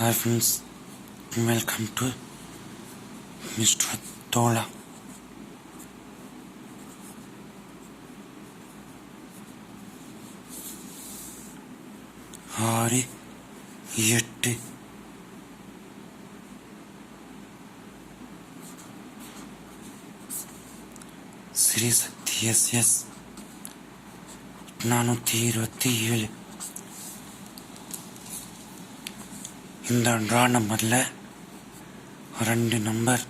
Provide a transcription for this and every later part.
Hi friends, welcome to Mr. Tola. Hari Yeti. Series yes. Nano Tiro Tiro. இந்த draw நம்பரில் ரெண்டு number.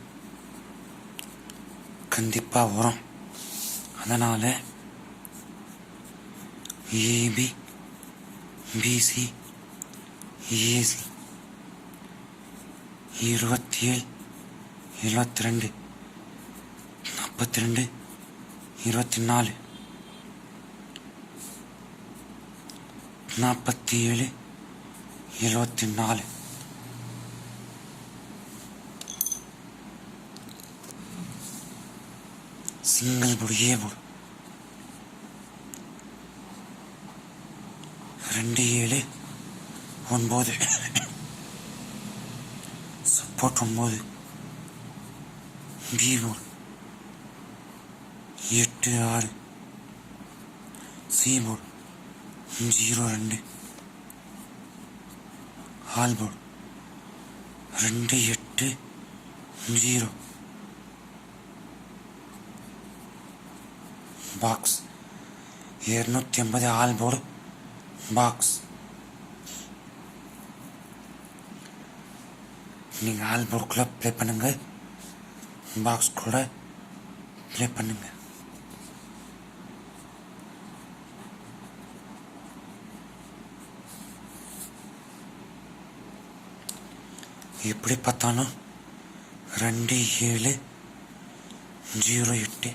கண்டிப்பாக வரும். அதனால் ஏபி பிசி ஏசி இருபத்தி ஏழு எழுபத்தி ரெண்டு நாற்பத்தி ரெண்டு இருபத்தி நாலு நாற்பத்தி ஏழு எழுபத்தி நாலு சிங்கிள் போடு ஏ ரெண்டு ஏழு ஒன்பது. சப்போர்ட் ஒன்பது. பி போர்டு எட்டு ஆறு. சி ஜீரோ ரெண்டு. ஆல் ரெண்டு எட்டு ஜீரோ. பாக்ஸ் இரநூத்தி ஐம்பது ஆல் போர்டு பாக்ஸ் நீங்கள் ஆல் போர்டுக்குள்ளே ப்ளே பண்ணுங்க. பாக்ஸ் கூட ப்ளே பண்ணுங்க. எப்படி பார்த்தாலும் ரெண்டு ஏழு ஜீரோ எட்டு.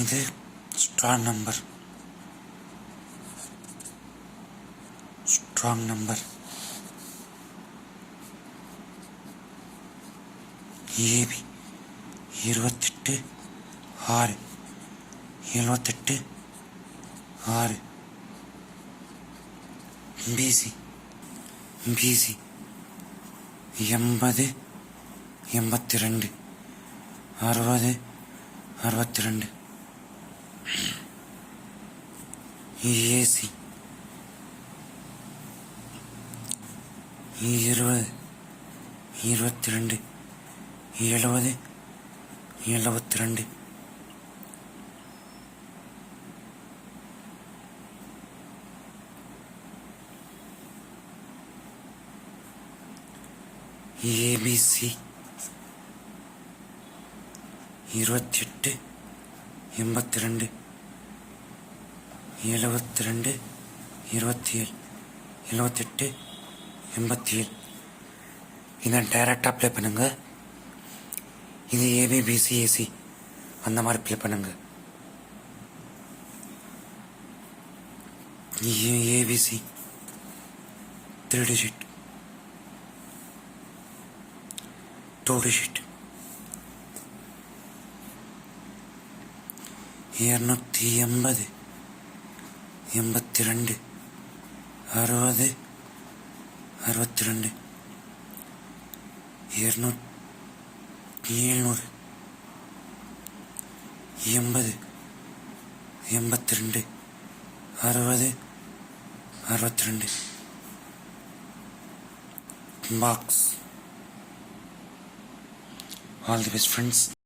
இது strong number strong number AB இருபத்தெட்டு ஆறு எழுபத்தெட்டு ஆறு. பிசி பிசி எண்பது எண்பத்தி ரெண்டு அறுபது அறுபத்தி ரெண்டு. ஏசி இருபது இருபத்தி ரெண்டு எழுபது எழுபத்தி ரெண்டு ஏபிசி. இருபத்தி எட்டு எண்பத்தி ரெண்டு எழுபத்தி ரெண்டு இருபத்தி ஏழு எழுபத்தெட்டு எண்பத்தி ஏழு இதை டைரக்டாக ப்ளே பண்ணுங்க இது ஏபிபிசி ஏசி அந்த மாதிரி ப்ளே பண்ணுங்க. ABC three digit two digit இருநூத்தி எண்பது எண்பத்தி ரெண்டு அறுபது அறுபத்தி ரெண்டு இரநூத்தி எழுநூறு எண்பது எண்பத்தி ரெண்டு அறுபது அறுபத்தி ரெண்டு box all the best friends